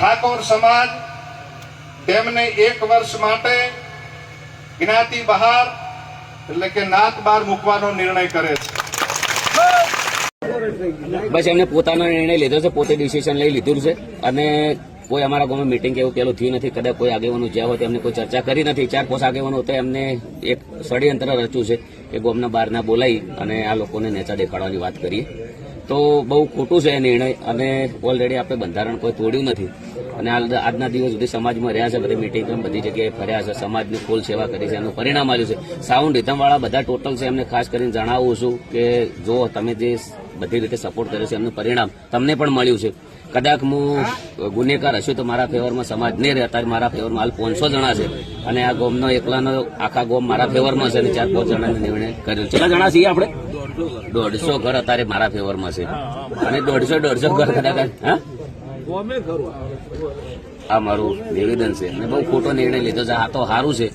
ઠાકોર સમાજ તેમને એક વર્ષ માટે જ્ઞાતિ બહાર, એટલે કે નાત બહાર મૂકવાનો નિર્ણય કરે છે. બસ એમને પોતાનો નિર્ણય લીધો છે, પોતે ડિસિઝન લઈ લીધું છે અને કોઈ અમારા ગામમાં મિટિંગ એવું પેલું થયું નથી, કદાચ કોઈ આગેવાનો જ્યાં હોય તેમને કોઈ ચર્ચા કરી નથી, ચાર પોસ આગેવાનો હતા એમને એક ષડયંત્ર રચ્યું છે કે ગામના બહારના બોલાવી અને આ લોકોને નેચા દેખાડવાની વાત કરીએ. તો બહુ ખોટું છે નિર્ણય અને ઓલરેડી આપણે બંધારણ કોઈ તોડ્યું નથી. અને આજના દિવસ સુધી સમાજમાં રહ્યા છે, બધી મિટિંગ બધી જગ્યાએ ફર્યા છે, સમાજની ફૂલ સેવા કરી છે, એનું પરિણામ આવ્યું છે. સાઉન્ડ રીધમવાળા બધા ટોટલ છે, એમને ખાસ કરીને જણાવું છું કે જો તમે જે બધી રીતે સપોર્ટ કર્યો છે, એમનું પરિણામ તમને પણ મળ્યું છે. કદાચ હું ગુનેગાર હશું તો મારા ફેવરમાં સમાજ નહીં રહે, અત્યારે મારા ફેવરમાં હાલ પાંચસો જણા છે. અને આ ગોમનો એકલાનો, આખા ગોમ મારા ફેવરમાં છે અને ચાર પાંચ જણાને નિર્ણય કર્યો છે. જણા છીએ આપણે? દોઢસો ઘર અત્યારે મારા ફેવરમાં છે. અને દોઢસો દોઢસો ઘર કદાચ આ મારું નિવેદન છે. અને બહુ ખોટો નિર્ણય લીધો છે. આ તો સારું છે.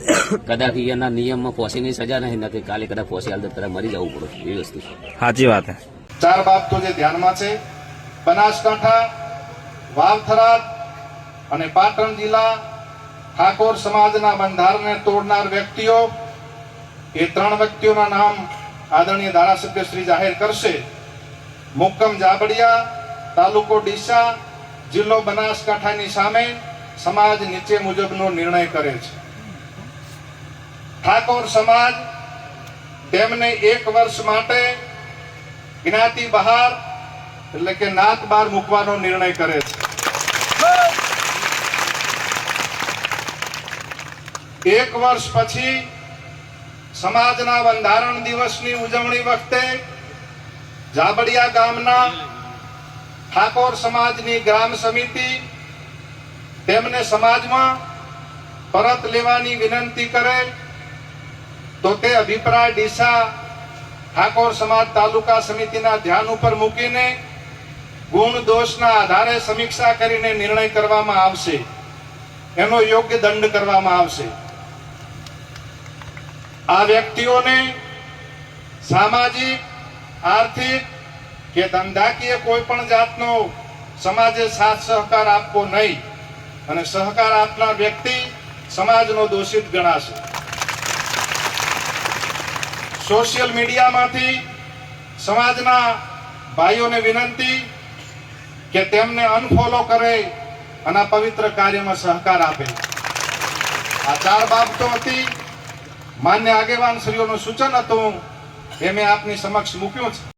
કદાચ એના નિયમમાં ફોસીની સજા નહીં નથી કાલે કદાચ ફોસી હાલ તારે મરી જવું પડે. એ વસ્તુ છે. સાચી વાત હે. ચાર બાબતો જે ધ્યાનમાં છે બનાસકાંઠા વાવથરાદ અને પાટણ જિલ્લા ઠાકોર સમાજના બંધારણને તોડનાર વ્યક્તિઓ એ ત્રણ વ્યક્તિઓના નામ આદરણીય ધારાસભ્ય શ્રી જાહેર કરશે. મુક્કમ જાબડિયા તાલુકો ડીસા જિલ્લો બનાસકાંઠાની સામે સમાજ નીચે મુજબનો નિર્ણય કરે છે. ઠાકોર સમાજ તેમને એક વર્ષ માટે જ્ઞાતિ બહાર એટલે કે નાત બહાર મૂકવાનો નિર્ણય કરે છે. એક વર્ષ પછી સમાજના બંધારણ દિવસની ઉજવણી વખતે જાબડિયા ગામના ઠાકોર સમાજની ગ્રામ સમિતિ તેમને સમાજમાં પરત લેવાની વિનંતી કરે તો તે અભિપ્રાય ડીસા ઠાકોર સમાજ તાલુકા સમિતિના ધ્યાન ઉપર મૂકીને ગુણ દોષના આધારે સમીક્ષા કરીને નિર્ણય કરવામાં આવશે. એનો યોગ્ય દંડ કરવામાં આવશે. આ વ્યક્તિઓને સામાજિક, આર્થિક કે ધંધાકીય કોઈ પણ જાતનો સમાજે સાથ સહકાર આપવો નહીં અને સહકાર આપનાર વ્યક્તિ સમાજનો દોષિત ગણાશે. સોશિયલ મીડિયામાંથી સમાજના ભાઈઓને વિનંતી કે તેમને અનફોલો કરે અને પવિત્ર કાર્યમાં સહકાર આપે. આ ચાર બાબતો હતી. માન્ય આગેવાન શ્રીઓનું સૂચન હતું એ મેં આપની સમક્ષ મૂક્યું છે.